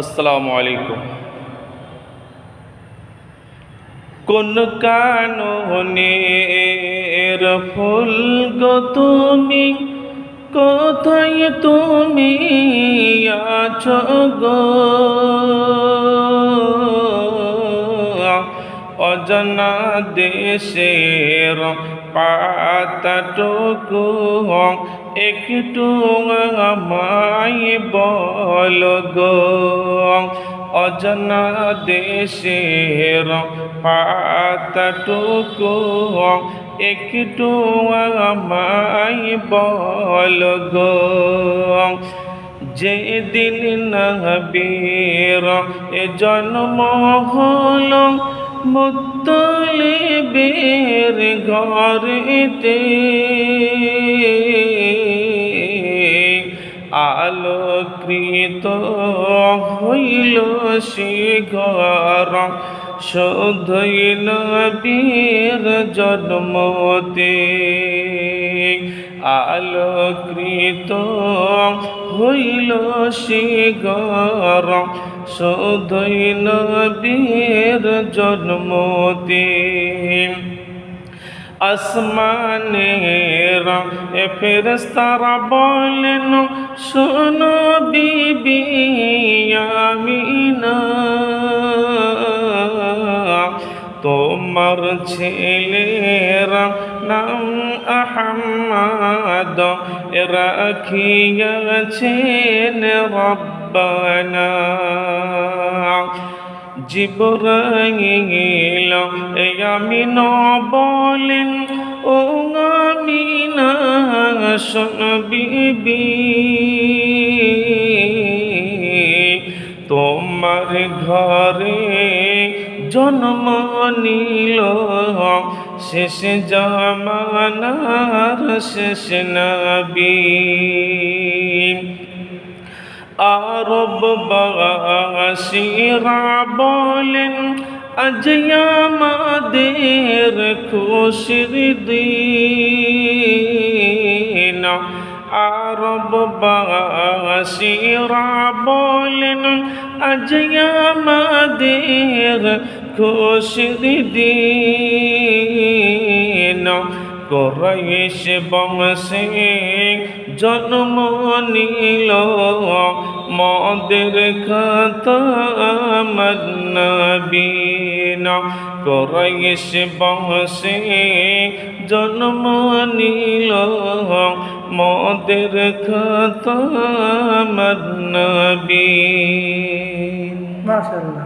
আসসালামু আলাইকুম। কোন কাননের ফুল গো তুমি কোথায় তুমি আছো গো? অজানা দেশের পাতাটুকু একটু আমায় বল গো। অজানা দেশের পাতাটুকু একটু আমায় বল গো। যেদিন নবীর এ জন্ম হল মুতলে বের ঘরেতে আলোকৃত হইল সে ঘর। শোধইল নবীর জন্মতে আলোকৃত হইল ঘর শোধই নবীর জন্মতে। আসমানের এ ফেরেস্তারা বলেন, শোনো বিবি, আমিনা, তোমার ছেলেরা নাম আহম্মদ রাখিয়াছেন রব্বানা। জিবরাইল আমিন বলেন ও আমিনা শোন বিবি। তোমার ঘরে জন্ম নিল। শেষ জামানার শেষ নবী। আরব বাসীরা বলেন, আজ আমাদের খুশির দিন। আরব বাসীরা বলেন আজ আমাদের খুশির দিন কোরাইশ বংশে জন্ম নিল মদের খাতমনবীন কোরাইশ বংশে জন্ম নিল মদের খাতমনবীন মাশাল্লাহ